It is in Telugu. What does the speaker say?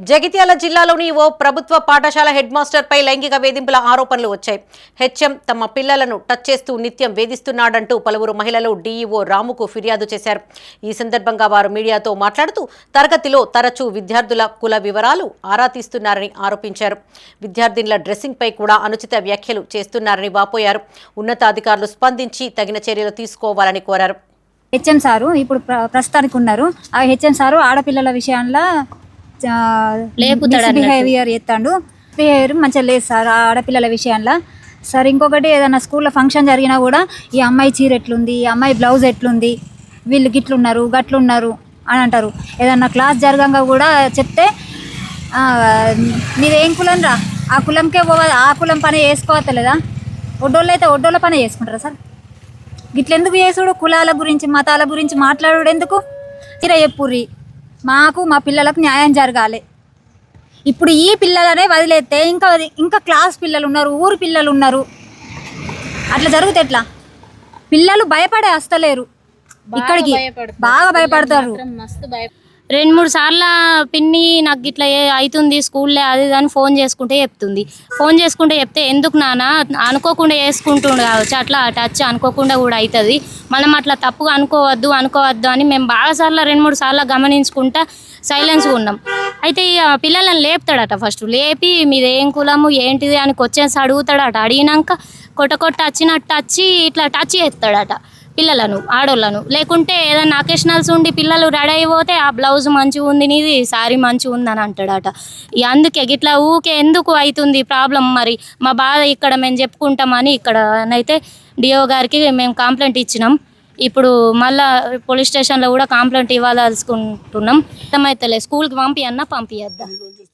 జగిత్యాల జిల్లాలోని ఓ ప్రభుత్వ పాఠశాల హెడ్ మాస్టర్పై లైంగిక వేధింపుల ఆరోపణలు వచ్చాయి. హెచ్ఎం తమ పిల్లలను టచ్ చేస్తూ నిత్యం వేధిస్తున్నాడంటూ పలువురు మహిళలు డీఈఓ రాముకు ఫిర్యాదు చేశారు. ఈ సందర్భంగా వారు మీడియాతో మాట్లాడుతూ తరగతిలో తరచూ విద్యార్థుల కుల వివరాలు ఆరా తీస్తున్నారని ఆరోపించారు. విద్యార్థినుల డ్రెస్సింగ్పై కూడా అనుచిత వ్యాఖ్యలు చేస్తున్నారని వాపోయారు. ఉన్నతాధికారులు స్పందించి తగిన చర్యలు తీసుకోవాలని కోరారు. హెచ్ఎం సారు ఇప్పుడు ప్ర- ప్రస్తుతానికి ఉన్నారు. ఆ హెచ్ఎం సారు ఆడపిల్లల విషయంలో బిహేవియర్ ఎత్తాడు బిహేవియర్ మంచిగా లేదు సార్ ఆ ఆడపిల్లల విషయంలో. సార్ ఇంకొకటి ఏదైనా స్కూల్లో ఫంక్షన్ జరిగినా కూడా ఈ అమ్మాయి చీర ఎట్లుంది ఈ అమ్మాయి బ్లౌజ్ ఎట్లుంది వీళ్ళు గిట్లున్నారు గట్లున్నారు అని అంటారు. ఏదన్నా క్లాస్ జరగంగా కూడా చెప్తే నీదేం కులం రా? ఆ కులంకే పోవాలి ఆ కులం పని చేసుకోవట్లేదా? ఒడ్డోళ్ళు అయితే ఒడ్డోళ్ళ పని చేసుకుంటారా సార్? గిట్లెందుకు చేసుడు? కులాల గురించి మతాల గురించి మాట్లాడుడు ఎందుకు? తీర చెప్పుర్రి మాకు మా పిల్లలకు న్యాయం జరగాలి. ఇప్పుడు ఈ పిల్లలనే వదిలేస్తే ఇంకా ఇంకా క్లాస్ పిల్లలు ఉన్నారు ఊరు పిల్లలు ఉన్నారు. అట్లా జరుగుతే ఎట్లా? పిల్లలు భయపడే వస్తలేరు ఇక్కడికి బాగా భయపడతారు. రెండు మూడు సార్లు పిన్ని నాకు ఇట్లా ఏ- అవుతుంది స్కూల్లో అది అని ఫోన్ చేసుకుంటే చెప్తుంది. ఫోన్ చేసుకుంటే చెప్తే ఎందుకు నాన్న? అనుకోకుండా చేసుకుంటుండు కావచ్చు. అట్లా టచ్ అనుకోకుండా కూడా అవుతుంది. మనం అట్లా తప్పుగా అనుకోవద్దు అనుకోవద్దు అని మేము బాగా సార్లు రెండు మూడు సార్లు గమనించుకుంటా సైలెన్స్గా ఉన్నాం. అయితే ఇక పిల్లలను లేపుతాడట ఫస్ట్. లేపి మీది ఏం కులము ఏంటిది అని వచ్చేసి అడుగుతాడట. అడిగినాక కొట్ట కొట్ట వచ్చినట్టు వచ్చి ఇట్లా టచ్ చేస్తాడట. పిల్లలను ఆడోళ్ళను. లేకుంటే ఏదైనా అకేషనల్స్ ఉండి పిల్లలు రెడీ అయిపోతే ఆ బ్లౌజ్ మంచిగా ఉంది నీది సారీ మంచిగా ఉంది అని అంటాడట అందుకే గిట్లా ఊకే ఎందుకు అవుతుంది ప్రాబ్లం మరి? మా బాధ ఇక్కడ మేము చెప్పుకుంటామని ఇక్కడ అయితే డిఓ గారికి మేము కంప్లైంట్ ఇచ్చినాం. ఇప్పుడు మళ్ళా పోలీస్ స్టేషన్లో కూడా కంప్లైంట్ ఇవ్వాలనుకుంటున్నాం. అర్థమైతలే స్కూల్కి పంపియన్నా పంపియద్దా?